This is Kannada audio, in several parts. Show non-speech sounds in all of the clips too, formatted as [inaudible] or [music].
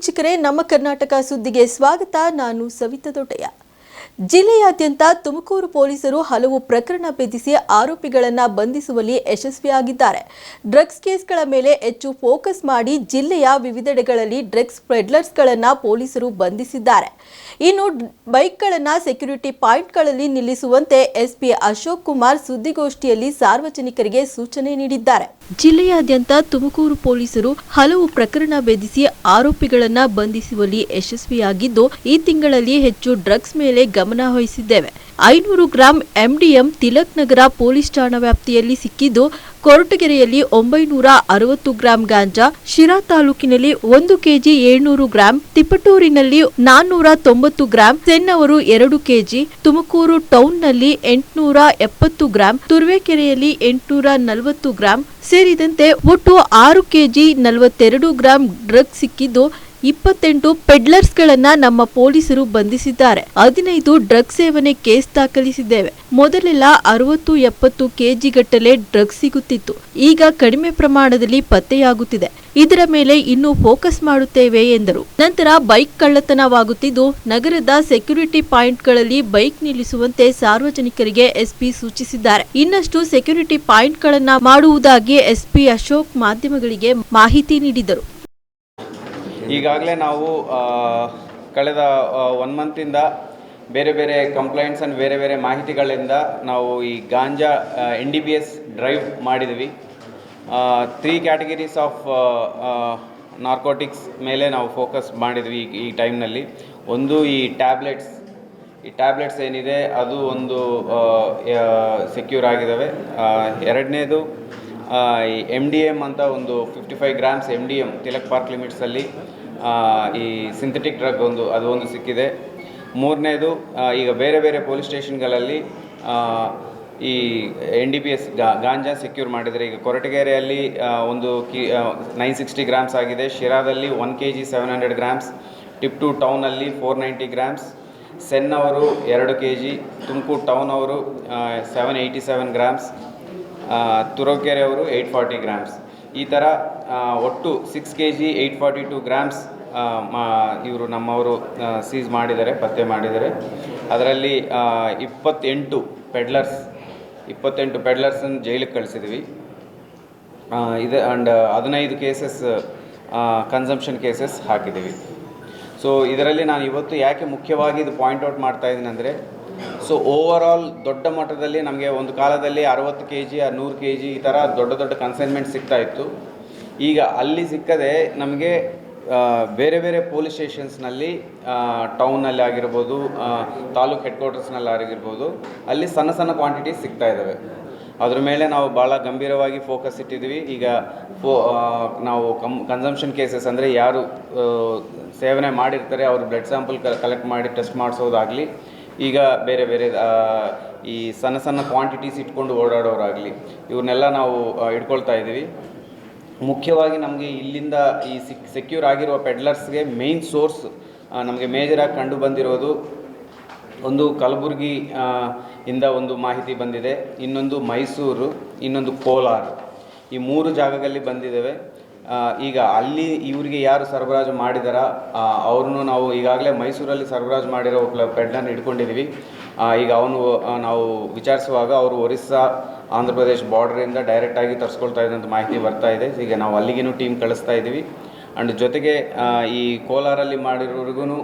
ವೀಕ್ಷಕರೇ ನಮ್ಮ ಕರ್ನಾಟಕ ಸುದ್ದಿಗೆ ಸ್ವಾಗತ. ನಾನು ಸವಿತಾ ದೊಡ್ಡಯ್ಯ ಜಿಲ್ಲೆಯಾದ್ಯಂತ ತುಮಕೂರು ಪೊಲೀಸರು ಹಲವು ಪ್ರಕರಣ ಭೇದಿಸಿ ಆರೋಪಿಗಳನ್ನು ಬಂಧಿಸುವಲ್ಲಿ ಯಶಸ್ವಿಯಾಗಿದ್ದಾರೆ. ಡ್ರಗ್ಸ್ ಕೇಸ್ಗಳ ಮೇಲೆ ಹೆಚ್ಚು ಫೋಕಸ್ ಮಾಡಿ ಜಿಲ್ಲೆಯ ವಿವಿಧೆಡೆಗಳಲ್ಲಿ ಡ್ರಗ್ಸ್ ಪೆಡ್ಲರ್ಸ್ಗಳನ್ನು ಪೊಲೀಸರು ಬಂಧಿಸಿದ್ದಾರೆ. ಇನ್ನು ಬೈಕ್ಗಳನ್ನು ಸೆಕ್ಯೂರಿಟಿ ಪಾಯಿಂಟ್ಗಳಲ್ಲಿ ನಿಲ್ಲಿಸುವಂತೆ ಎಸ್ಪಿ ಅಶೋಕ್ ಕುಮಾರ್ ಸುದ್ದಿಗೋಷ್ಠಿಯಲ್ಲಿ ಸಾರ್ವಜನಿಕರಿಗೆ ಸೂಚನೆ ನೀಡಿದ್ದಾರೆ. ಜಿಲ್ಲೆಯಾದ್ಯಂತ ತುಮಕೂರು ಪೊಲೀಸರು ಹಲವು ಪ್ರಕರಣ ಭೇದಿಸಿ ಆರೋಪಿಗಳನ್ನು ಬಂಧಿಸುವಲ್ಲಿ ಯಶಸ್ವಿಯಾಗಿದ್ದು, ಈ ತಿಂಗಳಲ್ಲಿ ಹೆಚ್ಚು ಡ್ರಗ್ಸ್ ಮೇಲೆ ಗಮನ ವಹಿಸಿದ್ದೇವೆ. ಐನೂರು gram MDM Tilak Nagar police ಠಾಣಾ ವ್ಯಾಪ್ತಿಯಲ್ಲಿ ಸಿಕ್ಕಿದ್ದು, ಕೊರಟಗೆರೆಯಲ್ಲಿ ಒಂಬೈನೂರ ಅರವತ್ತು ಗ್ರಾಂ ಗಾಂಜಾ, ಶಿರಾ ತಾಲೂಕಿನಲ್ಲಿ ಒಂದು ಕೆಜಿ ಏಳ್ನೂರು ಗ್ರಾಂ, ತಿಪಟೂರಿನಲ್ಲಿ ನಾನ್ನೂರ ತೊಂಬತ್ತು ಗ್ರಾಂ ಸೆನ್ನವರು ಎರಡು ಕೆಜಿ, ತುಮಕೂರು ಟೌನ್ನಲ್ಲಿ ಎಂಟುನೂರ ಎಪ್ಪತ್ತು ಗ್ರಾಂ, ತುರುವೇಕೆರೆಯಲ್ಲಿ ಎಂಟುನೂರ ನಲವತ್ತು ಗ್ರಾಂ, ಸೇರಿದಂತೆ ಒಟ್ಟು ಆರು ಕೆಜಿ ನಲವತ್ತೆರಡು ಗ್ರಾಂ ಡ್ರಗ್ಸ್ ಸಿಕ್ಕಿದ್ದು ಇಪ್ಪತ್ತೆಂಟು ಪೆಡ್ಲರ್ಸ್ಗಳನ್ನ ನಮ್ಮ ಪೊಲೀಸರು ಬಂಧಿಸಿದ್ದಾರೆ. ಹದಿನೈದು ಡ್ರಗ್ ಸೇವನೆ ಕೇಸ್ ದಾಖಲಿಸಿದ್ದೇವೆ. ಮೊದಲೆಲ್ಲ ಅರವತ್ತು ಎಪ್ಪತ್ತು ಕೆಜಿ ಗಟ್ಟಲೆ ಡ್ರಗ್ ಸಿಗುತ್ತಿತ್ತು. ಈಗ ಕಡಿಮೆ ಪ್ರಮಾಣದಲ್ಲಿ ಪತ್ತೆಯಾಗುತ್ತಿದೆ. ಇದರ ಮೇಲೆ ಇನ್ನೂ ಫೋಕಸ್ ಮಾಡುತ್ತೇವೆ ಎಂದರು. ನಂತರ ಬೈಕ್ ಕಳ್ಳತನವಾಗುತ್ತಿದ್ದು, ನಗರದ ಸೆಕ್ಯೂರಿಟಿ ಪಾಯಿಂಟ್ಗಳಲ್ಲಿ ಬೈಕ್ ನಿಲ್ಲಿಸುವಂತೆ ಸಾರ್ವಜನಿಕರಿಗೆ ಎಸ್ಪಿ ಸೂಚಿಸಿದ್ದಾರೆ. ಇನ್ನಷ್ಟು ಸೆಕ್ಯೂರಿಟಿ ಪಾಯಿಂಟ್ಗಳನ್ನ ಮಾಡುವುದಾಗಿ ಎಸ್ಪಿ ಅಶೋಕ್ ಮಾಧ್ಯಮಗಳಿಗೆ ಮಾಹಿತಿ ನೀಡಿದರು. ಈಗಾಗಲೇ ನಾವು ಕಳೆದ ಒನ್ ಮಂತಿಂದ ಬೇರೆ ಬೇರೆ ಕಂಪ್ಲೇಂಟ್ಸ್ ಆ್ಯಂಡ್ ಬೇರೆ ಬೇರೆ ಮಾಹಿತಿಗಳಿಂದ ನಾವು ಈ ganja N D B S drive ಮಾಡಿದ್ವಿ. ತ್ರೀ ಕ್ಯಾಟಗರೀಸ್ ಆಫ್ ನಾರ್ಕೋಟಿಕ್ಸ್ ಮೇಲೆ ನಾವು ಫೋಕಸ್ ಮಾಡಿದ್ವಿ ಈ- ಟೈಮ್ನಲ್ಲಿ ಒಂದು ಈ ಟ್ಯಾಬ್ಲೆಟ್ಸ್ ಈ ಟ್ಯಾಬ್ಲೆಟ್ಸ್ ಏನಿದೆ, ಅದು ಒಂದು ಸೆಕ್ಯೂರ್ ಆಗಿದ್ದಾವೆ ಎರಡನೇದು ಈ ಎಂ ಡಿ ಎಂ ಅಂತ ಒಂದು fifty five grams M D M Tilak park ಲಿಮಿಟ್ಸಲ್ಲಿ ಈ ಸಿಂಥೆಟಿಕ್ ಡ್ರಗ್ ಒಂದು, ಅದು ಒಂದು ಸಿಕ್ಕಿದೆ. ಮೂರನೇದು ಈಗ ಬೇರೆ ಬೇರೆ ಪೊಲೀಸ್ ಸ್ಟೇಷನ್ಗಳಲ್ಲಿ ಈ ಎನ್ ಡಿ ಪಿ ಎಸ್ ಗಾಂಜಾ ಸೆಕ್ಯೂರ್ ಮಾಡಿದರೆ, ಈಗ ಕೊರಟಗೆರೆಯಲ್ಲಿ ಒಂದು ಕಿ ನೈನ್ ಸಿಕ್ಸ್ಟಿ ಗ್ರಾಮ್ಸ್ ಆಗಿದೆ. ಶಿರಾದಲ್ಲಿ one K G seven hundred grams Tiptur ಟೌನಲ್ಲಿ four ninety grams ಸೆನ್ ಅವರು ಎರಡು ಕೆ ಜಿ ತುಮಕೂರು ಟೌನ್ ಅವರು seven eighty seven grams Turuvekere ಅವರು ಏಯ್ಟ್ ಫಾರ್ಟಿ ಗ್ರಾಮ್ಸ್ ಈ ಥರ ಒಟ್ಟು six K G eight forty two grams ಇವರು ನಮ್ಮವರು ಸೀಸ್ ಮಾಡಿದ್ದಾರೆ, ಪತ್ತೆ ಮಾಡಿದ್ದಾರೆ. ಅದರಲ್ಲಿ ಇಪ್ಪತ್ತೆಂಟು ಪೆಡ್ಲರ್ಸ್ ಇಪ್ಪತ್ತೆಂಟು ಪೆಡ್ಲರ್ಸನ್ನು ಜೈಲಿಗೆ ಕಳಿಸಿದ್ವಿ. ಇದು ಆ್ಯಂಡ್ ಹದಿನೈದು ಕೇಸಸ್ ಕನ್ಸಂಪ್ಷನ್ ಕೇಸಸ್ ಹಾಕಿದ್ದೀವಿ ಸೊ ಇದರಲ್ಲಿ ನಾನು ಇವತ್ತು ಯಾಕೆ ಮುಖ್ಯವಾಗಿ ಇದು ಪಾಯಿಂಟ್ ಔಟ್ ಮಾಡ್ತಾ ಇದ್ದೀನಿ ಅಂದರೆ ಸೊ ಓವರ್ ಆಲ್ ದೊಡ್ಡ ಮಟ್ಟದಲ್ಲಿ ನಮಗೆ ಒಂದು ಕಾಲದಲ್ಲಿ ಅರವತ್ತು ಕೆ ಜಿ ನೂರು ಕೆ ಜಿ ಈ ಥರ ದೊಡ್ಡ ದೊಡ್ಡ ಕನ್ಸೈನ್ಮೆಂಟ್ ಸಿಗ್ತಾ ಇತ್ತು. ಈಗ ಅಲ್ಲಿ ಸಿಕ್ಕದೆ ನಮಗೆ ಬೇರೆ ಬೇರೆ ಪೊಲೀಸ್ ಸ್ಟೇಷನ್ಸ್ನಲ್ಲಿ ಟೌನಲ್ಲಿ ಆಗಿರ್ಬೋದು ತಾಲೂಕು ಹೆಡ್ ಕ್ವಾರ್ಟರ್ಸ್ನಲ್ಲಿ ಆಗಿರ್ಬೋದು, ಅಲ್ಲಿ ಸಣ್ಣ ಸಣ್ಣ ಕ್ವಾಂಟಿಟಿ ಸಿಗ್ತಾ ಇದ್ದಾವೆ ಅದ್ರ ಮೇಲೆ ನಾವು ಭಾಳ ಗಂಭೀರವಾಗಿ ಫೋಕಸ್ ಇಟ್ಟಿದ್ವಿ. ಈಗ ಫೋ ನಾವು ಕಮ್ ಕನ್ಸಂಪ್ಷನ್ ಕೇಸಸ್ ಅಂದರೆ ಯಾರು ಸೇವನೆ ಮಾಡಿರ್ತಾರೆ, ಅವ್ರ ಬ್ಲಡ್ ಸ್ಯಾಂಪಲ್ ಕಲೆಕ್ಟ್ ಮಾಡಿ ಟೆಸ್ಟ್ ಮಾಡಿಸೋದಾಗಲಿ, ಈಗ ಬೇರೆ ಬೇರೆ ಈ ಸಣ್ಣ ಸಣ್ಣ ಕ್ವಾಂಟಿಟೀಸ್ ಇಟ್ಕೊಂಡು ಓಡಾಡೋರಾಗಲಿ ಇವನ್ನೆಲ್ಲ ನಾವು ಇಟ್ಕೊಳ್ತಾ ಇದ್ದೀವಿ. ಮುಖ್ಯವಾಗಿ ನಮಗೆ ಇಲ್ಲಿಂದ ಈ ಸಿಕ್ ಸೆಕ್ಯೂರ್ ಆಗಿರುವ ಪೆಡ್ಲರ್ಸ್ಗೆ ಮೇಯ್ನ್ ಸೋರ್ಸ್ ನಮಗೆ ಮೇಜರಾಗಿ ಕಂಡು ಬಂದಿರೋದು ಒಂದು ಕಲಬುರಗಿ ಇಂದ ಒಂದು ಮಾಹಿತಿ ಬಂದಿದೆ. ಇನ್ನೊಂದು ಮೈಸೂರು, ಇನ್ನೊಂದು ಕೋಲಾರ. ಈ ಮೂರು ಜಾಗದಲ್ಲಿ ಬಂದಿದ್ದೇವೆ ಈಗ ಅಲ್ಲಿ ಇವರಿಗೆ ಯಾರು ಸರಬರಾಜು ಮಾಡಿದಾರ ಅವ್ರನ್ನೂ ನಾವು ಈಗಾಗಲೇ ಮೈಸೂರಲ್ಲಿ ಸರಬರಾಜು ಮಾಡಿರೋ ಪೆಡ್ಲನ್ನು ಇಟ್ಕೊಂಡಿದ್ದೀವಿ ಈಗ ಅವನು ನಾವು ವಿಚಾರಿಸುವಾಗ ಅವರು ಒರಿಸ್ಸಾ ಆಂಧ್ರ ಪ್ರದೇಶ್ ಬಾರ್ಡ್ರಿಂದ ಡೈರೆಕ್ಟಾಗಿ ತರಿಸ್ಕೊಳ್ತಾ ಇದ್ದಂಥ ಮಾಹಿತಿ ಬರ್ತಾ ಇದೆ. ಈಗ ನಾವು ಅಲ್ಲಿಗೇನು ಟೀಮ್ ಕಳಿಸ್ತಾ ಇದ್ದೀವಿ. ಆ್ಯಂಡ್ ಜೊತೆಗೆ ಈ ಕೋಲಾರಲ್ಲಿ ಮಾಡಿರೋರಿಗೂ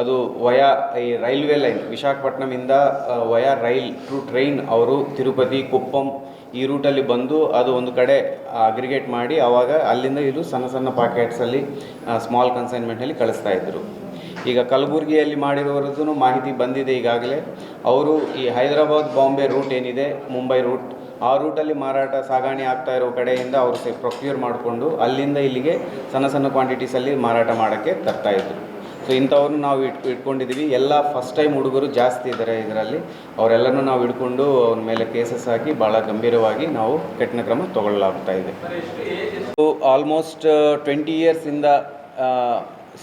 ಅದು ವಯಾ ಈ ರೈಲ್ವೆ ಲೈನ್ ವಿಶಾಖಪಟ್ಟಣಮಿಂದ ವಯಾ ರೈಲ್ ಟು ಟ್ರೈನ್ ಅವರು ತಿರುಪತಿ, ಕುಪ್ಪಂ ಈ ರೂಟಲ್ಲಿ ಬಂದು ಅದು ಒಂದು ಕಡೆ ಅಗ್ರಿಗೇಟ್ ಮಾಡಿ ಆವಾಗ ಅಲ್ಲಿಂದ ಇದು ಸಣ್ಣ ಸಣ್ಣ ಪಾಕೆಟ್ಸಲ್ಲಿ ಸ್ಮಾಲ್ ಕನ್ಸೈನ್ಮೆಂಟಲ್ಲಿ ಕಳಿಸ್ತಾ ಇದ್ದರು ಈಗ ಕಲಬುರಗಿಯಲ್ಲಿ ಮಾಡಿರೋರದ್ದು ಮಾಹಿತಿ ಬಂದಿದೆ ಈಗಾಗಲೇ. ಅವರು ಈ ಹೈದರಾಬಾದ್, ಬಾಂಬೆ ರೂಟ್ ಏನಿದೆ, ಮುಂಬೈ ರೂಟ್ ಆ ರೂಟಲ್ಲಿ ಮಾರಾಟ ಸಾಗಾಣೆ ಆಗ್ತಾ ಇರೋ ಕಡೆಯಿಂದ ಅವರು ಸೇ ಪ್ರೊಕ್ಯೂರ್ ಮಾಡಿಕೊಂಡು ಅಲ್ಲಿಂದ ಇಲ್ಲಿಗೆ ಸಣ್ಣ ಸಣ್ಣ ಕ್ವಾಂಟಿಟೀಸಲ್ಲಿ ಮಾರಾಟ ಮಾಡೋಕ್ಕೆ ತರ್ತಾ ಇದ್ರು. ಸೊ ಇಂಥವ್ರನ್ನ ನಾವು ಇಟ್ ಇಟ್ಕೊಂಡಿದ್ದೀವಿ ಎಲ್ಲ ಫಸ್ಟ್ ಟೈಮ್ ಹುಡುಗರು ಜಾಸ್ತಿ ಇದ್ದಾರೆ ಇದರಲ್ಲಿ. ಅವರೆಲ್ಲರೂ ನಾವು ಇಟ್ಕೊಂಡು ಅವ್ರ ಮೇಲೆ ಕೇಸಸ್ ಹಾಕಿ ಭಾಳ ಗಂಭೀರವಾಗಿ ನಾವು ಕಠಿಣ ಕ್ರಮ ತಗೊಳ್ಳಲಾಗ್ತಾ ಇದೆ. ಆಲ್ಮೋಸ್ಟ್ ಟ್ವೆಂಟಿ ಇಯರ್ಸಿಂದ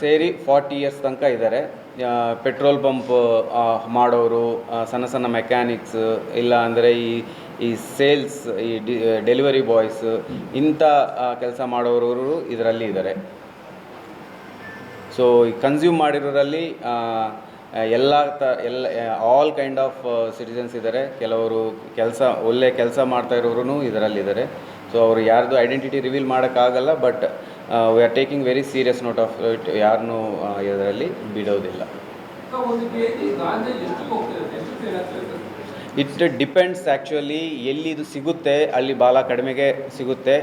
ಸೇರಿ ಫಾರ್ಟಿ ಇಯರ್ಸ್ ತನಕ ಇದ್ದಾರೆ ಪೆಟ್ರೋಲ್ ಪಂಪ್ ಮಾಡೋರು ಸಣ್ಣ ಸಣ್ಣ ಮೆಕ್ಯಾನಿಕ್ಸ್ ಇಲ್ಲ ಅಂದರೆ ಈ ಈ ಸೇಲ್ಸ್, ಈ ಡೆಲಿವರಿ ಬಾಯ್ಸ್ ಇಂಥ ಕೆಲಸ ಮಾಡೋರು ಇದರಲ್ಲಿ ಇದ್ದಾರೆ. ಸೊ, ಈ ಕನ್ಸ್ಯೂಮ್ ಮಾಡಿರೋರಲ್ಲಿ ಎಲ್ಲ ತ, ಎಲ್ಲ ಆಲ್ ಕೈಂಡ್ ಆಫ್ ಸಿಟಿಸನ್ಸ್ ಇದ್ದಾರೆ. ಕೆಲವರು ಕೆಲಸ, ಒಳ್ಳೆ ಕೆಲಸ ಮಾಡ್ತಾ ಇರೋರು ಇದರಲ್ಲಿದ್ದಾರೆ ಸೊ, ಅವರು ಯಾರ್ದು ಐಡೆಂಟಿಟಿ ರಿವೀಲ್ ಮಾಡೋಕ್ಕಾಗಲ್ಲ but we are taking very serious note of it ಯಾರನ್ನೂ ಇದರಲ್ಲಿ ಬಿಡೋದಿಲ್ಲ. ಇಟ್ ಡಿಪೆಂಡ್ಸ್ ಆ್ಯಕ್ಚುಲಿ ಎಲ್ಲಿ ಇದು ಸಿಗುತ್ತೆ, ಅಲ್ಲಿ ಬಾಲ ಕಡಿಮೆಗೆ ಸಿಗುತ್ತೆ,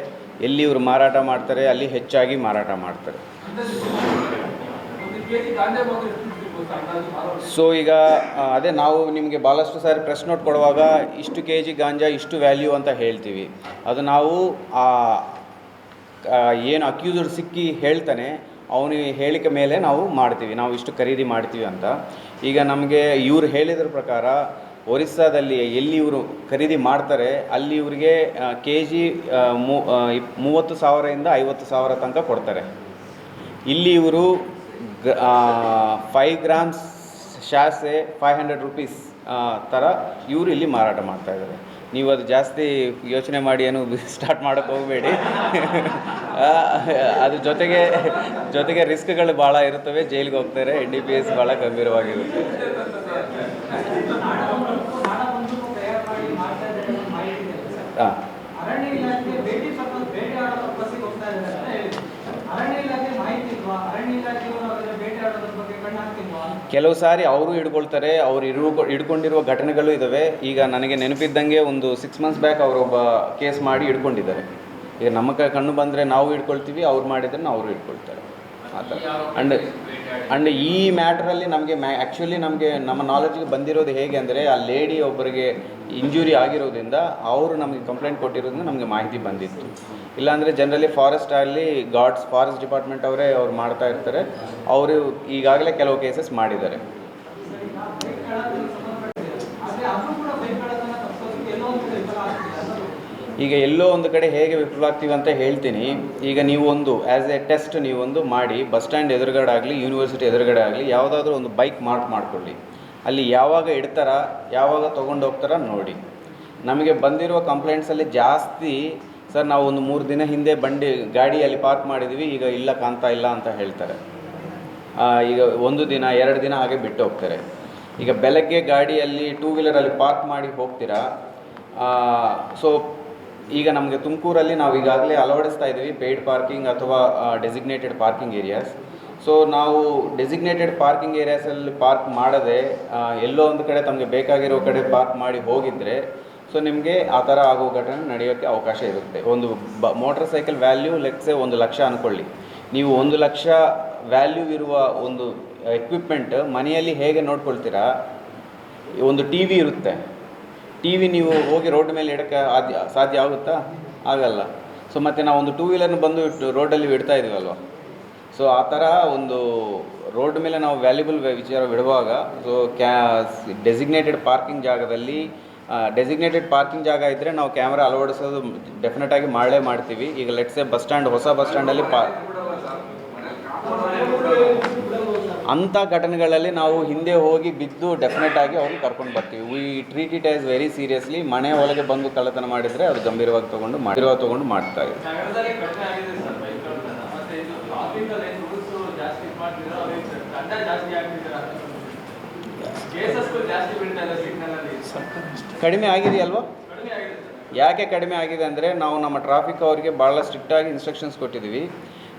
ಎಲ್ಲಿ ಇವರು ಮಾರಾಟ ಮಾಡ್ತಾರೆ, ಅಲ್ಲಿ ಹೆಚ್ಚಾಗಿ ಮಾರಾಟ ಮಾಡ್ತಾರೆ. ಸೊ ಈಗ ಅದೇ ನಾವು ನಿಮಗೆ ಭಾಳಷ್ಟು ಸಾರಿ ಪ್ರೆಸ್ ನೋಟ್ ಕೊಡುವಾಗ ಇಷ್ಟು ಕೆ ಜಿ ಗಾಂಜಾ, ಇಷ್ಟು ವ್ಯಾಲ್ಯೂ ಅಂತ ಹೇಳ್ತೀವಿ. ಅದು ನಾವು ಏನು ಅಕ್ಯೂಸರ್ ಸಿಕ್ಕಿ ಹೇಳ್ತಾನೆ, ಅವನಿಗೆ ಹೇಳಿಕೆ ಮೇಲೆ ನಾವು ಮಾಡ್ತೀವಿ. ನಾವು ಇಷ್ಟು ಖರೀದಿ ಮಾಡ್ತೀವಿ ಅಂತ. ಈಗ ನಮಗೆ ಇವ್ರು ಹೇಳಿದ್ರ ಪ್ರಕಾರ ಒರಿಸ್ಸಾದಲ್ಲಿ ಎಲ್ಲಿ ಇವರು ಖರೀದಿ ಮಾಡ್ತಾರೆ, ಅಲ್ಲಿ ಇವರಿಗೆ ಕೆ ಜಿ ಮೂವತ್ತು ಸಾವಿರದಿಂದ ಐವತ್ತು ಸಾವಿರ ತನಕ ಕೊಡ್ತಾರೆ. ಇಲ್ಲಿ ಇವರು five grams sachet five hundred rupees ಥರ ಇವರು ಇಲ್ಲಿ ಮಾರಾಟ ಮಾಡ್ತಾ ಇದ್ದಾರೆ. ನೀವು ಅದು ಜಾಸ್ತಿ ಯೋಚನೆ ಮಾಡಿ ಏನು [laughs] ಸ್ಟಾರ್ಟ್ ಮಾಡೋಕ್ಕೆ ಹೋಗಬೇಡಿ. ಅದು ಜೊತೆಗೆ ಜೊತೆಗೆ ರಿಸ್ಕ್ಗಳು ಭಾಳ ಇರುತ್ತವೆ. ಜೈಲಿಗೆ ಹೋಗ್ತಾರೆ. ಎನ್ ಡಿ ಪಿ ಎಸ್ ಭಾಳ ಗಂಭೀರವಾಗಿರುತ್ತೆ. ಹಾಂ. ಕೆಲವು ಸಾರಿ ಅವರು ಹಿಡ್ಕೊಳ್ತಾರೆ, ಅವ್ರು ಇರು ಹಿಡ್ಕೊಂಡಿರುವ ಘಟನೆಗಳು ಇದ್ದಾವೆ ಈಗ ನನಗೆ ನೆನಪಿದ್ದಂಗೆ ಒಂದು ಸಿಕ್ಸ್ ಮಂತ್ಸ್ ಬ್ಯಾಕ್ ಅವರು ಒಬ್ಬ ಕೇಸ್ ಮಾಡಿ ಹಿಡ್ಕೊಂಡಿದ್ದಾರೆ. ಈಗ ನಮ್ಮ ಕಣ್ಣು ಬಂದರೆ ನಾವು ಹಿಡ್ಕೊಳ್ತೀವಿ, ಅವ್ರು ಮಾಡಿದ್ರೆ ಅವರು ಹಿಡ್ಕೊಳ್ತಾರೆ. ಆ ಥರ. ಆ್ಯಂಡ್ ಆ್ಯಂಡ್ ಈ ಮ್ಯಾಟ್ರಲ್ಲಿ ನಮಗೆ ಮ್ಯಾ ಆ್ಯಕ್ಚುಲಿ ನಮಗೆ ನಮ್ಮ ನಾಲೆಜ್ಗೆ ಬಂದಿರೋದು ಹೇಗೆ ಅಂದರೆ, ಆ ಲೇಡಿ ಒಬ್ಬರಿಗೆ ಇಂಜುರಿ ಆಗಿರೋದ್ರಿಂದ ಅವರು ನಮಗೆ ಕಂಪ್ಲೇಂಟ್ ಕೊಟ್ಟಿರೋದ್ರಿಂದ ನಮಗೆ ಮಾಹಿತಿ ಬಂದಿತ್ತು. ಇಲ್ಲಾಂದರೆ ಜನರಲಿ ಫಾರೆಸ್ಟ್ ಅಲ್ಲಿ ಗಾರ್ಡ್ಸ್ ಫಾರೆಸ್ಟ್ ಡಿಪಾರ್ಟ್ಮೆಂಟ್ ಅವರೇ ಅವ್ರು ಮಾಡ್ತಾ ಇರ್ತಾರೆ. ಅವರು ಈಗಾಗಲೇ ಕೆಲವು ಕೇಸಸ್ ಮಾಡಿದ್ದಾರೆ ಆದ್ರೆ ಅವರು ಕೂಡ ಬೈಕ್ ಕಳ್ಳತನ ತಪ್ಪಿಸೋದಕ್ಕೆ ಎಲ್ಲೋ ಒಂದು ಕಡೆ ವಿಫಲ ಆಗ್ತಿದೆ ಅನ್ನೋದು ಈಗ ಎಲ್ಲೋ ಒಂದು ಕಡೆ ಹೇಗೆ ವಿಫಲಾಗ್ತೀವಿ ಅಂತ ಹೇಳ್ತೀನಿ. ಈಗ ನೀವು ಒಂದು ಆ್ಯಸ್ ಎ ಟೆಸ್ಟ್ ನೀವೊಂದು ಮಾಡಿ ಬಸ್ ಸ್ಟ್ಯಾಂಡ್ ಎದುರುಗಡೆ ಆಗಲಿ ಯೂನಿವರ್ಸಿಟಿ ಎದುರುಗಡೆ ಆಗಲಿ, ಯಾವುದಾದ್ರೂ ಒಂದು ಬೈಕ್ ಮಾರ್ಕ್ ಮಾಡ್ಕೊಳ್ಳಿ. ಅಲ್ಲಿ ಯಾವಾಗ ಇಡ್ತಾರ, ಯಾವಾಗ ತೊಗೊಂಡು ಹೋಗ್ತಾರ ನೋಡಿ. ನಮಗೆ ಬಂದಿರುವ ಕಂಪ್ಲೇಂಟ್ಸಲ್ಲಿ ಜಾಸ್ತಿ ಸರ್ ನಾವು ಒಂದು ಮೂರು ದಿನ ಹಿಂದೆ ಬಂಡಿ, ಗಾಡಿಯಲ್ಲಿ ಪಾರ್ಕ್ ಮಾಡಿದ್ವಿ, ಈಗ ಇಲ್ಲ ಕಾಣ್ತಾ ಇಲ್ಲ ಅಂತ ಹೇಳ್ತಾರೆ. ಈಗ ಒಂದು ದಿನ, ಎರಡು ದಿನ ಹಾಗೆ ಬಿಟ್ಟು ಹೋಗ್ತಾರೆ. ಈಗ ಬೆಳಗ್ಗೆ ಗಾಡಿಯಲ್ಲಿ ಟೂ ವೀಲರಲ್ಲಿ ಪಾರ್ಕ್ ಮಾಡಿ ಹೋಗ್ತೀರಾ? ಸೊ ಈಗ ನಮಗೆ ತುಮಕೂರಲ್ಲಿ ನಾವು ಈಗಾಗಲೇ ಅಳವಡಿಸ್ತಾ ಇದ್ದೀವಿ ಪೇಯ್ಡ್ ಪಾರ್ಕಿಂಗ್ ಅಥವಾ ಡೆಸಿಗ್ನೇಟೆಡ್ ಪಾರ್ಕಿಂಗ್ ಏರಿಯಾಸ್ ಸೊ ನಾವು ಡೆಸಿಗ್ನೇಟೆಡ್ ಪಾರ್ಕಿಂಗ್ ಏರಿಯಾಸಲ್ಲಿ ಪಾರ್ಕ್ ಮಾಡದೆ ಎಲ್ಲೋ ಒಂದು ಕಡೆ ತಮಗೆ ಬೇಕಾಗಿರೋ ಕಡೆ ಪಾರ್ಕ್ ಮಾಡಿ ಹೋಗಿದ್ದರೆ ಸೊ ನಿಮಗೆ ಆ ಥರ ಆಗೋ ಘಟನೆ ನಡೆಯೋಕ್ಕೆ ಅವಕಾಶ ಇರುತ್ತೆ. ಒಂದು ಬ ಮೋಟರ್ ಸೈಕಲ್ ವ್ಯಾಲ್ಯೂ ಲೆಕ್ಸೆ ಒಂದು ಲಕ್ಷ ಅಂದ್ಕೊಳ್ಳಿ ನೀವು ಒಂದು ಲಕ್ಷ ವ್ಯಾಲ್ಯೂ ಇರುವ ಒಂದು ಎಕ್ವಿಪ್ಮೆಂಟ್ ಮನೆಯಲ್ಲಿ ಹೇಗೆ ನೋಡ್ಕೊಳ್ತೀರಾ? ಒಂದು ಟಿ ವಿ ಇರುತ್ತೆ. ಟಿ ವಿ ನೀವು ಹೋಗಿ ರೋಡ್ ಮೇಲೆ ಇಡಕ್ಕೆ ಆದ್ಯ, ಸಾಧ್ಯ ಆಗುತ್ತಾ? ಆಗಲ್ಲ. ಸೊ ಮತ್ತು ನಾವು ಒಂದು ಟೂ ವೀಲರ್ನ ಬಂದು ಇಟ್ಟು ರೋಡಲ್ಲಿ ಇಡ್ತಾ ಇದ್ದೀವಲ್ವ ಸೊ ಆ ಥರ ಒಂದು ರೋಡ್ ಮೇಲೆ ನಾವು ವ್ಯಾಲ್ಯೂಬಲ್ ವಿಚಾರ ಬಿಡುವಾಗ ಸೊ ಕ್ಯಾ ಡೆಸಿಗ್ನೇಟೆಡ್ ಪಾರ್ಕಿಂಗ್ ಜಾಗದಲ್ಲಿ ಡೆಸಿಗ್ನೇಟೆಡ್ ಪಾರ್ಕಿಂಗ್ ಜಾಗ ಇದ್ದರೆ ನಾವು ಕ್ಯಾಮ್ರಾ ಅಳವಡಿಸೋದು ಡೆಫಿನೆಟಾಗಿ ಮಾಡೇ ಮಾಡ್ತೀವಿ. ಈಗ ಲೆಟ್ಸೆ ಬಸ್ ಸ್ಟ್ಯಾಂಡ್ ಹೊಸ ಬಸ್ ಸ್ಟ್ಯಾಂಡಲ್ಲಿ ಪಾ ಅಂಥ ಘಟನೆಗಳಲ್ಲಿ ನಾವು ಹಿಂದೆ ಹೋಗಿ ಬಿದ್ದು ಡೆಫಿನೆಟ್ ಆಗಿ ಅವ್ರಿಗೆ ಕರ್ಕೊಂಡು ಬರ್ತೀವಿ. We treat it as very seriously ಮನೆ ಒಳಗೆ ಬಂದು ಕಳ್ಳತನ ಮಾಡಿದರೆ ಅದು ಗಂಭೀರವಾಗಿ ತೊಗೊಂಡು ಗಂಭೀರವಾಗಿ ತೊಗೊಂಡು ಮಾಡ್ತಾ ಇದೆ ಕಡಿಮೆ ಆಗಿದೆಯಲ್ವಾ ಯಾಕೆ ಕಡಿಮೆ ಆಗಿದೆ ಅಂದರೆ ನಾವು ನಮ್ಮ ಟ್ರಾಫಿಕ್ ಅವರಿಗೆ ಭಾಳ ಸ್ಟ್ರಿಕ್ಟಾಗಿ ಇನ್ಸ್ಟ್ರಕ್ಷನ್ಸ್ ಕೊಟ್ಟಿದ್ದೀವಿ.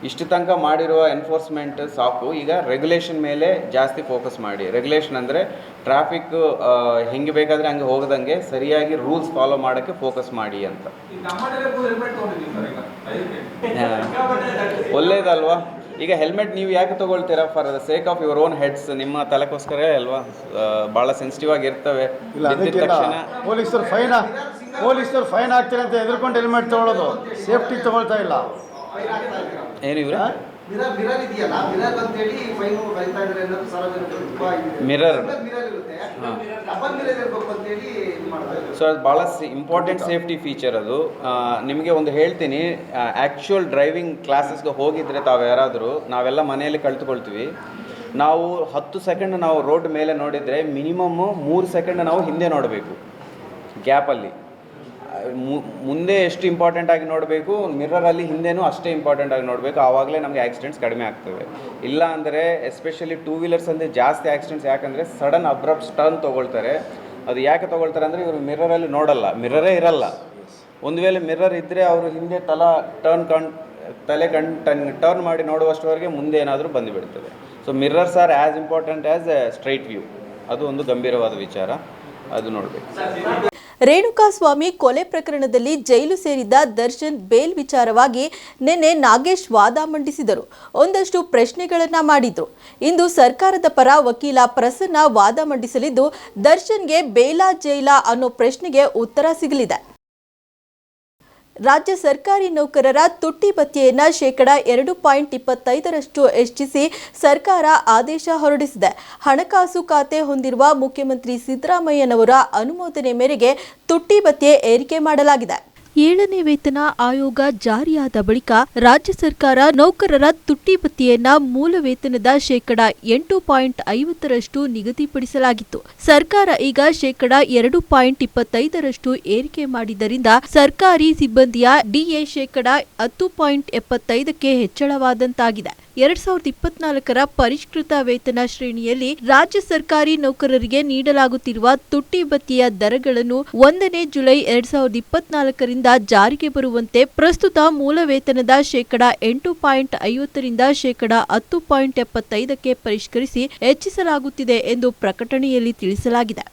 ಇಷ್ಟು ತನಕ ಮಾಡಿರುವ ಎನ್ಫೋರ್ಸ್ಮೆಂಟ್ ಸಾಕು. ಈಗ ರೆಗ್ಯುಲೇಷನ್ ಮೇಲೆ ಜಾಸ್ತಿ ಫೋಕಸ್ ಮಾಡಿ. ರೆಗ್ಯುಲೇಷನ್ ಅಂದರೆ ಟ್ರಾಫಿಕ್ ಹೆಂಗೆ ಬೇಕಾದರೆ ಹಂಗೆ ಹೋಗದಂಗೆ ಸರಿಯಾಗಿ ರೂಲ್ಸ್ ಫಾಲೋ ಮಾಡೋಕ್ಕೆ ಫೋಕಸ್ ಮಾಡಿ ಅಂತ. ಒಳ್ಳೇದಲ್ವಾ? ಈಗ ಹೆಲ್ಮೆಟ್ ನೀವು ಯಾಕೆ ತಗೊಳ್ತೀರಾ for the sake of your own heads ನಿಮ್ಮ ತಲೆಗೋಸ್ಕರ ಅಲ್ವಾ? ಭಾಳ ಸೆನ್ಸಿಟಿವ್ ಆಗಿರ್ತವೆ. ತಕ್ಷಣ. ಪೊಲೀಸರು ಫೈನ್ ಪೊಲೀಸರು ಫೈನ್ ಹಾಕ್ತಾರೆ ಅಂತ ಎದುರ್ಕೊಂಡು ಹೆಲ್ಮೆಟ್ ತಗೊಳ್ಳೋದು. ಸೇಫ್ಟಿ ತಗೊಳ್ತಾ ಇಲ್ಲ. ಏನು ಇವ್ರೆ? ಮಿರರ್ ಸೊ ಅದು ಭಾಳ ಇಂಪಾರ್ಟೆಂಟ್ ಸೇಫ್ಟಿ ಫೀಚರ್ ಅದು. ನಿಮಗೆ ಒಂದು ಹೇಳ್ತೀನಿ ಆ್ಯಕ್ಚುಯಲ್ ಡ್ರೈವಿಂಗ್ ಕ್ಲಾಸಸ್ಗೆ ಹೋಗಿದ್ರೆ ತಾವು ಯಾರಾದರೂ ನಾವೆಲ್ಲ ಮನೆಯಲ್ಲಿ ಕಲ್ತ್ಕೊಳ್ತೀವಿ ನಾವು ಹತ್ತು ಸೆಕೆಂಡ್ ನಾವು ರೋಡ್ ಮೇಲೆ ನೋಡಿದರೆ ಮಿನಿಮಮ್ಮು ಮೂರು ಸೆಕೆಂಡ್ ನಾವು ಹಿಂದೆ ನೋಡಬೇಕು. ಗ್ಯಾಪಲ್ಲಿ ಮುಂದೆ ಎಷ್ಟು ಇಂಪಾರ್ಟೆಂಟ್ ಆಗಿ ನೋಡಬೇಕು ಮಿರರಲ್ಲಿ ಹಿಂದೆನೂ ಅಷ್ಟೇ ಇಂಪಾರ್ಟೆಂಟ್ ಆಗಿ ನೋಡಬೇಕು. ಆವಾಗಲೇ ನಮಗೆ ಆಕ್ಸಿಡೆಂಟ್ಸ್ ಕಡಿಮೆ ಆಗ್ತವೆ. ಇಲ್ಲ ಅಂದರೆ ಎಸ್ಪೆಷಲಿ ಟೂ ವೀಲರ್ಸ್ ಅಂದರೆ ಜಾಸ್ತಿ ಆಕ್ಸಿಡೆಂಟ್ಸ್ ಯಾಕಂದರೆ ಸಡನ್ ಅಬ್ರಪ್ಟ್ ಟರ್ನ್ ತೊಗೊಳ್ತಾರೆ. ಅದು ಯಾಕೆ ತೊಗೊಳ್ತಾರೆ ಅಂದರೆ ಇವರು ಮಿರರಲ್ಲಿ ನೋಡಲ್ಲ. ಮಿರರೇ ಇರಲ್ಲ. ಒಂದು ವೇಳೆ ಮಿರರ್ ಇದ್ದರೆ ಅವರು ಹಿಂದೆ ತಲ ಟರ್ನ್ ಕಣ್, ತಲೆ ಕಣ್ ಟನ್ ಟರ್ನ್ ಮಾಡಿ ನೋಡುವಷ್ಟವರೆಗೆ ಮುಂದೆ ಏನಾದರೂ ಬಂದುಬಿಡ್ತದೆ. So mirrors are as important as a straight view ಅದು ಒಂದು ಗಂಭೀರವಾದ ವಿಚಾರ. ಅದು ನೋಡಬೇಕು. ರೇಣುಕಾಸ್ವಾಮಿ ಕೊಲೆ ಪ್ರಕರಣದಲ್ಲಿ ಜೈಲು ಸೇರಿದ್ದ ದರ್ಶನ್ ಬೇಲ್ ವಿಚಾರವಾಗಿ ನಿನ್ನೆ ನಾಗೇಶ್ ವಾದ ಮಂಡಿಸಿದರು. ಒಂದಷ್ಟು ಪ್ರಶ್ನೆಗಳನ್ನ ಮಾಡಿದ್ರು. ಇಂದು ಸರ್ಕಾರದ ಪರ ವಕೀಲ ಪ್ರಸನ್ನ ವಾದ ಮಂಡಿಸಲಿದ್ದು, ದರ್ಶನ್ಗೆ ಬೇಲಾ ಜೈಲಾ ಅನ್ನೋ ಪ್ರಶ್ನೆಗೆ ಉತ್ತರ ಸಿಗಲಿದೆ. ರಾಜ್ಯ ಸರ್ಕಾರಿ ನೌಕರರ ತುಟ್ಟಿ ಭತ್ಯೆಯನ್ನು ಶೇಕಡ ಎರಡು ಪಾಯಿಂಟ್ ಇಪ್ಪತ್ತೈದರಷ್ಟು ಹೆಚ್ಚಿಸಿ ಸರ್ಕಾರ ಆದೇಶ ಹೊರಡಿಸಿದೆ. ಹಣಕಾಸು ಖಾತೆ ಹೊಂದಿರುವ ಮುಖ್ಯಮಂತ್ರಿ ಸಿದ್ದರಾಮಯ್ಯನವರ ಅನುಮೋದನೆ ಮೇರೆಗೆ ತುಟ್ಟಿ ಭತ್ಯೆ ಏರಿಕೆ ಮಾಡಲಾಗಿದೆ. ಏಳನೇ ವೇತನ ಆಯೋಗ ಜಾರಿಯಾದ ಬಳಿಕ ರಾಜ್ಯ ಸರ್ಕಾರ ನೌಕರರ ತುಟ್ಟಿ ಮೂಲ ವೇತನದ ಶೇಕಡ ಎಂಟು ಪಾಯಿಂಟ್ ಐವತ್ತರಷ್ಟು ನಿಗದಿಪಡಿಸಲಾಗಿತ್ತು. ಸರ್ಕಾರ ಈಗ ಶೇಕಡ ಎರಡು ಪಾಯಿಂಟ್ ಇಪ್ಪತ್ತೈದರಷ್ಟು ಏರಿಕೆ ಮಾಡಿದ್ದರಿಂದ ಸರ್ಕಾರಿ ಸಿಬ್ಬಂದಿಯ ಡಿಎ ಶೇಕಡ ಹತ್ತು ಪಾಯಿಂಟ್ ಎಪ್ಪತ್ತೈದಕ್ಕೆ ಹೆಚ್ಚಳವಾದಂತಾಗಿದೆ. ಎರಡ್ ಸಾವಿರದ ಇಪ್ಪತ್ನಾಲ್ಕರ ಪರಿಷ್ಕೃತ ವೇತನ ಶ್ರೇಣಿಯಲ್ಲಿ ರಾಜ್ಯ ಸರ್ಕಾರಿ ನೌಕರರಿಗೆ ನೀಡಲಾಗುತ್ತಿರುವ ತುಟ್ಟಿ ಭತ್ಯೆಯ ದರಗಳನ್ನು ಒಂದನೇ ಜುಲೈ ಎರಡ್ ಸಾವಿರದ ಇಪ್ಪತ್ನಾಲ್ಕರಿಂದ ಜಾರಿಗೆ ಬರುವಂತೆ ಪ್ರಸ್ತುತ ಮೂಲ ವೇತನದ ಶೇಕಡ ಎಂಟು ಪಾಯಿಂಟ್ ಐವತ್ತರಿಂದ ಶೇಕಡ ಹತ್ತು ಪಾಯಿಂಟ್ ಎಪ್ಪತ್ತೈದಕ್ಕೆ ಪರಿಷ್ಕರಿಸಿ ಹೆಚ್ಚಿಸಲಾಗುತ್ತಿದೆ ಎಂದು ಪ್ರಕಟಣೆಯಲ್ಲಿ ತಿಳಿಸಲಾಗಿದೆ.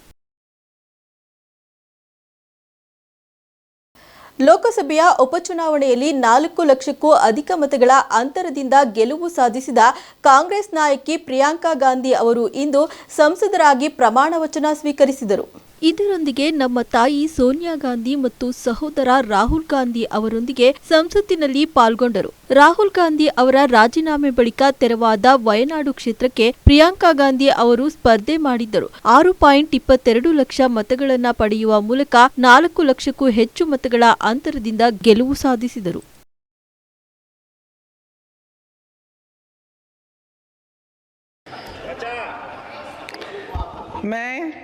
ಲೋಕಸಭೆಯ ಉಪಚುನಾವಣೆಯಲ್ಲಿ ನಾಲ್ಕು ಲಕ್ಷಕ್ಕೂ ಅಧಿಕ ಮತಗಳ ಅಂತರದಿಂದ ಗೆಲುವು ಸಾಧಿಸಿದ ಕಾಂಗ್ರೆಸ್ ನಾಯಕಿ ಪ್ರಿಯಾಂಕಾ ಗಾಂಧಿ ಅವರು ಇಂದು ಸಂಸದರಾಗಿ ಪ್ರಮಾಣ ವಚನ ಸ್ವೀಕರಿಸಿದರು. ಇದರೊಂದಿಗೆ ನಮ್ಮ ತಾಯಿ ಸೋನಿಯಾ ಗಾಂಧಿ ಮತ್ತು ಸಹೋದರ ರಾಹುಲ್ ಗಾಂಧಿ ಅವರೊಂದಿಗೆ ಸಂಸತ್ತಿನಲ್ಲಿ ಪಾಲ್ಗೊಂಡರು. ರಾಹುಲ್ ಗಾಂಧಿ ಅವರ ರಾಜೀನಾಮೆ ಬಳಿಕ ತೆರವಾದ ವಯನಾಡು ಕ್ಷೇತ್ರಕ್ಕೆ ಪ್ರಿಯಾಂಕಾ ಗಾಂಧಿ ಅವರು ಸ್ಪರ್ಧೆ ಮಾಡಿದ್ದರು. ಆರು ಪಾಯಿಂಟ್ ಇಪ್ಪತ್ತೆರಡು ಲಕ್ಷ ಮತಗಳನ್ನು ಪಡೆಯುವ ಮೂಲಕ ನಾಲ್ಕು ಲಕ್ಷಕ್ಕೂ ಹೆಚ್ಚು ಮತಗಳ ಅಂತರದಿಂದ ಗೆಲುವು ಸಾಧಿಸಿದರು. मैं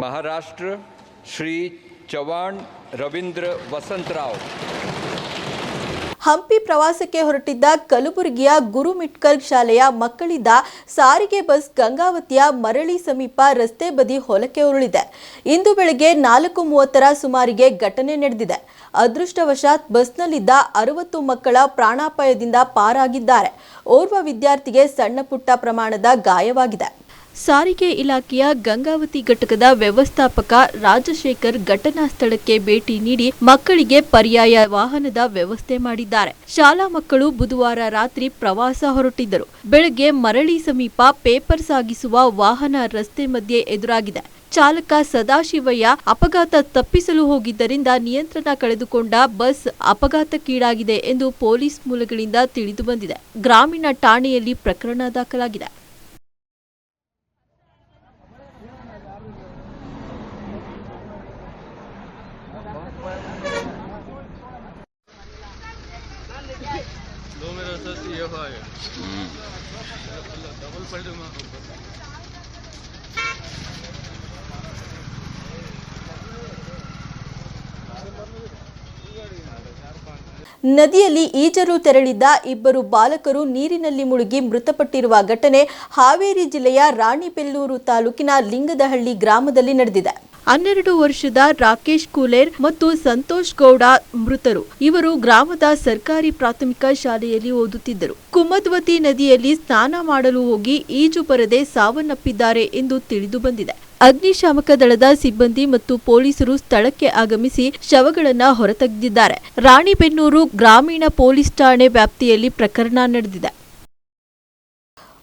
મહારાષ્ટ્ર ಶ್ರೀ ચવાણ ರವೀಂದ್ರ ವಸಂತರಾವ್ ಹಂಪಿ ಪ್ರವಾಸಕ್ಕೆ ಹೊರಟಿದ್ದ ಕಲಬುರಗಿಯ ಗುರುಮಿಟ್ಕಲ್ ಶಾಲೆಯ ಮಕ್ಕಳಿದ್ದ ಸಾರಿಗೆ ಬಸ್ ಗಂಗಾವತಿಯ ಮರಳಿ ಸಮೀಪ ರಸ್ತೆ ಬದಿ ಹೊಲಕ್ಕೆ ಉರುಳಿದೆ. ಇಂದು ಬೆಳಗ್ಗೆ ನಾಲ್ಕು ಮೂವತ್ತರ ಸುಮಾರಿಗೆ ಘಟನೆ ನಡೆದಿದೆ. ಅದೃಷ್ಟವಶಾತ್ ಬಸ್ನಲ್ಲಿದ್ದ ಅರವತ್ತು ಮಕ್ಕಳ ಪ್ರಾಣಾಪಾಯದಿಂದ ಪಾರಾಗಿದ್ದಾರೆ. ಓರ್ವ ವಿದ್ಯಾರ್ಥಿಗೆ ಸಣ್ಣಪುಟ್ಟ ಪ್ರಮಾಣದ ಗಾಯವಾಗಿದೆ. ಸಾರಿಗೆ ಇಲಾಖೆಯ ಗಂಗಾವತಿ ಘಟಕದ ವ್ಯವಸ್ಥಾಪಕ ರಾಜಶೇಖರ್ ಘಟನಾ ಸ್ಥಳಕ್ಕೆ ಭೇಟಿ ನೀಡಿ ಮಕ್ಕಳಿಗೆ ಪರ್ಯಾಯ ವಾಹನದ ವ್ಯವಸ್ಥೆ ಮಾಡಿದ್ದಾರೆ. ಶಾಲಾ ಮಕ್ಕಳು ಬುಧವಾರ ರಾತ್ರಿ ಪ್ರವಾಸ ಹೊರಟಿದ್ದರು. ಬೆಳಗ್ಗೆ ಮರಳಿ ಸಮೀಪ ಪೇಪರ್ ಸಾಗಿಸುವ ವಾಹನ ರಸ್ತೆ ಮಧ್ಯೆ ಎದುರಾಗಿದೆ. ಚಾಲಕ ಸದಾಶಿವಯ್ಯ ಅಪಘಾತ ತಪ್ಪಿಸಲು ಹೋಗಿದ್ದರಿಂದ ನಿಯಂತ್ರಣ ಕಳೆದುಕೊಂಡ ಬಸ್ ಅಪಘಾತಕ್ಕೀಡಾಗಿದೆ ಎಂದು ಪೊಲೀಸ್ ಮೂಲಗಳಿಂದ ತಿಳಿದು ಬಂದಿದೆ. ಗ್ರಾಮೀಣ ಠಾಣೆಯಲ್ಲಿ ಪ್ರಕರಣ ದಾಖಲಾಗಿದೆ. ನದಿಯಲ್ಲಿ ಈಜಲು ತೆರಳಿದ್ದ ಇಬ್ಬರು ಬಾಲಕರು ನೀರಿನಲ್ಲಿ ಮುಳುಗಿ ಮೃತಪಟ್ಟಿರುವ ಘಟನೆ ಹಾವೇರಿ ಜಿಲ್ಲೆಯ ರಾಣಿಬೆಲ್ಲೂರು ತಾಲೂಕಿನ ಲಿಂಗದಹಳ್ಳಿ ಗ್ರಾಮದಲ್ಲಿ ನಡೆದಿದೆ. ಹನ್ನೆರಡು ವರ್ಷದ ರಾಕೇಶ್ ಕೂಲೇರ್ ಮತ್ತು ಸಂತೋಷ್ ಗೌಡ ಮೃತರು. ಇವರು ಗ್ರಾಮದ ಸರ್ಕಾರಿ ಪ್ರಾಥಮಿಕ ಶಾಲೆಯಲ್ಲಿ ಓದುತ್ತಿದ್ದರು. ಕುಮದ್ವತಿ ನದಿಯಲ್ಲಿ ಸ್ನಾನ ಮಾಡಲು ಹೋಗಿ ಈಜು ಬರದೆ ಸಾವನ್ನಪ್ಪಿದ್ದಾರೆ ಎಂದು ತಿಳಿದು ಬಂದಿದೆ. ಅಗ್ನಿಶಾಮಕ ದಳದ ಸಿಬ್ಬಂದಿ ಮತ್ತು ಪೊಲೀಸರು ಸ್ಥಳಕ್ಕೆ ಆಗಮಿಸಿ ಶವಗಳನ್ನ ಹೊರತೆಗೆದಿದ್ದಾರೆ. ರಾಣಿಬೆನ್ನೂರು ಗ್ರಾಮೀಣ ಪೊಲೀಸ್ ಠಾಣೆ ವ್ಯಾಪ್ತಿಯಲ್ಲಿ ಪ್ರಕರಣ ನಡೆದಿದೆ.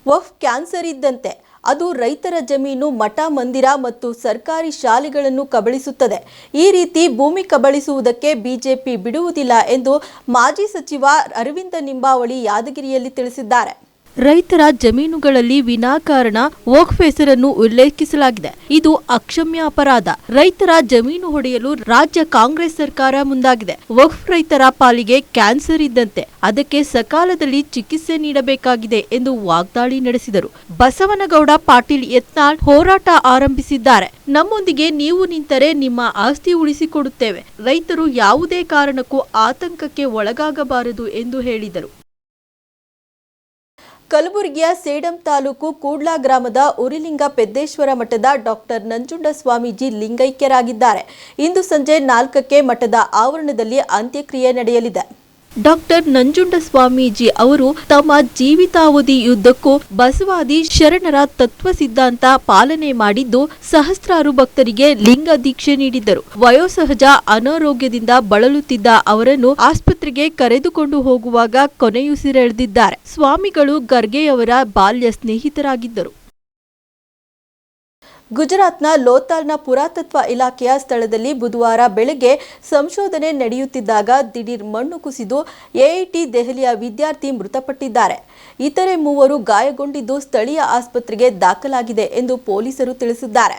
ವಫ್ ಕ್ಯಾನ್ಸರ್ ಇದ್ದಂತೆ ಅದು ರೈತರ ಜಮೀನು, ಮಠ, ಮಂದಿರ ಮತ್ತು ಸರ್ಕಾರಿ ಶಾಲೆಗಳನ್ನು ಕಬಳಿಸುತ್ತದೆ. ಈ ರೀತಿ ಭೂಮಿ ಕಬಳಿಸುವುದಕ್ಕೆ ಬಿಜೆಪಿ ಬಿಡುವುದಿಲ್ಲ ಎಂದು ಮಾಜಿ ಸಚಿವ ಅರವಿಂದ ನಿಂಬಾವಳಿ ಯಾದಗಿರಿಯಲ್ಲಿ ತಿಳಿಸಿದ್ದಾರೆ. ರೈತರ ಜಮೀನುಗಳಲ್ಲಿ ವಿನಾಕಾರಣ ವಕ್ಫ್ ಹೆಸರನ್ನು ಉಲ್ಲೇಖಿಸಲಾಗಿದೆ. ಇದು ಅಕ್ಷಮ್ಯ ಅಪರಾಧ. ರೈತರ ಜಮೀನು ಹೊಡೆಯಲು ರಾಜ್ಯ ಕಾಂಗ್ರೆಸ್ ಸರ್ಕಾರ ಮುಂದಾಗಿದೆ. ವಕ್ಫ್ ರೈತರ ಪಾಲಿಗೆ ಕ್ಯಾನ್ಸರ್ ಇದ್ದಂತೆ ಅದಕ್ಕೆ ಸಕಾಲದಲ್ಲಿ ಚಿಕಿತ್ಸೆ ನೀಡಬೇಕಾಗಿದೆ ಎಂದು ವಾಗ್ದಾಳಿ ನಡೆಸಿದರು. ಬಸವನಗೌಡ ಪಾಟೀಲ್ ಯತ್ನಾಳ್ ಹೋರಾಟ ಆರಂಭಿಸಿದ್ದಾರೆ. ನಮ್ಮೊಂದಿಗೆ ನೀವು ನಿಂತರೆ ನಿಮ್ಮ ಆಸ್ತಿ ಉಳಿಸಿಕೊಡುತ್ತೇವೆ. ರೈತರು ಯಾವುದೇ ಕಾರಣಕ್ಕೂ ಆತಂಕಕ್ಕೆ ಒಳಗಾಗಬಾರದು ಎಂದು ಹೇಳಿದರು. ಕಲಬುರಗಿಯ ಸೇಡಂ ತಾಲೂಕು ಕೂಡ್ಲಾ ಗ್ರಾಮದ ಉರಿಲಿಂಗ ಪೆದ್ದೇಶ್ವರ ಮಠದ ಡಾಕ್ಟರ್ ನಂಜುಂಡ ಸ್ವಾಮೀಜಿ ಲಿಂಗೈಕ್ಯರಾಗಿದ್ದಾರೆ. ಇಂದು ಸಂಜೆ ನಾಲ್ಕಕ್ಕೆ ಮಠದ ಆವರಣದಲ್ಲಿ ಅಂತ್ಯಕ್ರಿಯೆ ನಡೆಯಲಿದೆ. ಡಾಕ್ಟರ್ ನಂಜುಂಡ ಸ್ವಾಮೀಜಿ ಅವರು ತಮ್ಮ ಜೀವಿತಾವಧಿ ಯುದ್ಧಕ್ಕೂ ಬಸವಾದಿ ಶರಣರ ತತ್ವ ಸಿದ್ಧಾಂತ ಪಾಲನೆ ಮಾಡಿದ್ದು ಸಹಸ್ರಾರು ಭಕ್ತರಿಗೆ ಲಿಂಗ ದೀಕ್ಷೆ ನೀಡಿದ್ದರು. ವಯೋಸಹಜ ಅನಾರೋಗ್ಯದಿಂದ ಬಳಲುತ್ತಿದ್ದ ಅವರನ್ನು ಆಸ್ಪತ್ರೆಗೆ ಕರೆದುಕೊಂಡು ಹೋಗುವಾಗ ಕೊನೆಯುಸಿರೆಳೆದಿದ್ದಾರೆ. ಸ್ವಾಮಿಗಳು ಗರ್ಗೆಯವರ ಬಾಲ್ಯ ಸ್ನೇಹಿತರಾಗಿದ್ದರು. ಗುಜರಾತ್ನ ಲೋತಾಲ್ನ ಪುರಾತತ್ವ ಇಲಾಖೆಯ ಸ್ಥಳದಲ್ಲಿ ಬುಧವಾರ ಬೆಳಗ್ಗೆ ಸಂಶೋಧನೆ ನಡೆಯುತ್ತಿದ್ದಾಗ ದಿಢೀರ್ ಮಣ್ಣು ಕುಸಿದು ಎಐಟಿ ದೆಹಲಿಯ ವಿದ್ಯಾರ್ಥಿ ಮೃತಪಟ್ಟಿದ್ದಾರೆ. ಇತರೆ ಮೂವರು ಗಾಯಗೊಂಡಿದ್ದು ಸ್ಥಳೀಯ ಆಸ್ಪತ್ರೆಗೆ ದಾಖಲಾಗಿದೆ ಎಂದು ಪೊಲೀಸರು ತಿಳಿಸಿದ್ದಾರೆ.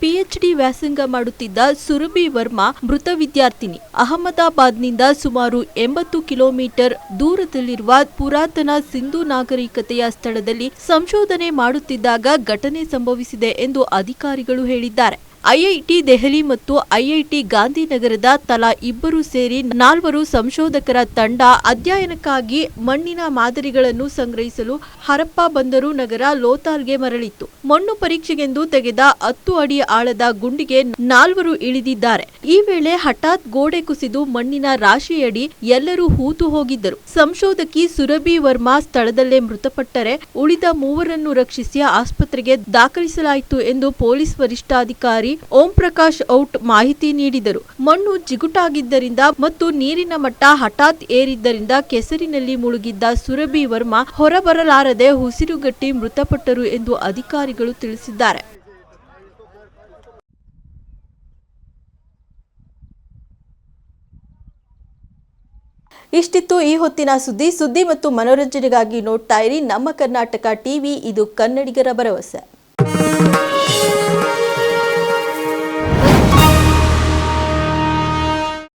ಪಿಎಚ್ಡಿ ವ್ಯಾಸಂಗ ಮಾಡುತ್ತಿದ್ದ ಸುರಭಿ ವರ್ಮಾ ಮೃತ ವಿದ್ಯಾರ್ಥಿನಿ. ಅಹಮದಾಬಾದ್ನಿಂದ ಸುಮಾರು ಎಂಬತ್ತು ಕಿಲೋಮೀಟರ್ ದೂರದಲ್ಲಿರುವ ಪುರಾತನ ಸಿಂಧು ನಾಗರಿಕತೆಯ ಸ್ಥಳದಲ್ಲಿ ಸಂಶೋಧನೆ ಮಾಡುತ್ತಿದ್ದಾಗ ಘಟನೆ ಸಂಭವಿಸಿದೆ ಎಂದು ಅಧಿಕಾರಿಗಳು ಹೇಳಿದ್ದಾರೆ. ಐಐಟಿ ದೆಹಲಿ ಮತ್ತು ಐಐಟಿ ಗಾಂಧಿನಗರದ ತಲಾ ಇಬ್ಬರು ಸೇರಿ ನಾಲ್ವರು ಸಂಶೋಧಕರ ತಂಡ ಅಧ್ಯಯನಕ್ಕಾಗಿ ಮಣ್ಣಿನ ಮಾದರಿಗಳನ್ನು ಸಂಗ್ರಹಿಸಲು ಹರಪ್ಪ ಬಂದರು ನಗರ ಲೋತಾಲ್ಗೆ ಮರಳಿತ್ತು. ಮಣ್ಣು ಪರೀಕ್ಷೆಗೆಂದು ತೆಗೆದ ಹತ್ತು ಅಡಿ ಆಳದ ಗುಂಡಿಗೆ ನಾಲ್ವರು ಇಳಿದಿದ್ದಾರೆ. ಈ ವೇಳೆ ಹಠಾತ್ ಗೋಡೆ ಕುಸಿದು ಮಣ್ಣಿನ ರಾಶಿಯಡಿ ಎಲ್ಲರೂ ಹೂತು ಹೋಗಿದ್ದರು. ಸಂಶೋಧಕಿ ಸುರಭಿ ವರ್ಮಾ ಸ್ಥಳದಲ್ಲೇ ಮೃತಪಟ್ಟರೆ ಉಳಿದ ಮೂವರನ್ನು ರಕ್ಷಿಸಿ ಆಸ್ಪತ್ರೆಗೆ ದಾಖಲಿಸಲಾಯಿತು ಎಂದು ಪೊಲೀಸ್ ವರಿಷ್ಠಾಧಿಕಾರಿ ಓಂ ಪ್ರಕಾಶ್ ಔಟ್ ಮಾಹಿತಿ ನೀಡಿದರು. ಮಣ್ಣು ಜಿಗುಟಾಗಿದ್ದರಿಂದ ಮತ್ತು ನೀರಿನ ಮಟ್ಟ ಹಠಾತ್ ಏರಿದ್ದರಿಂದ ಕೆಸರಿನಲ್ಲಿ ಮುಳುಗಿದ್ದ ಸುರಭಿ ವರ್ಮಾ ಹೊರಬರಲಾರದೆ ಉಸಿರುಗಟ್ಟಿ ಮೃತಪಟ್ಟರು ಎಂದು ಅಧಿಕಾರಿಗಳು ತಿಳಿಸಿದ್ದಾರೆ. ಇಷ್ಟಿತ್ತು ಈ ಹೊತ್ತಿನ ಸುದ್ದಿ. ಸುದ್ದಿ ಮತ್ತು ಮನೋರಂಜನೆಗಾಗಿ ನೋಡ್ತಾ ಇರಿ ನಮ್ಮ ಕರ್ನಾಟಕ ಟಿವಿ. ಇದು ಕನ್ನಡಿಗರ ಭರವಸೆ.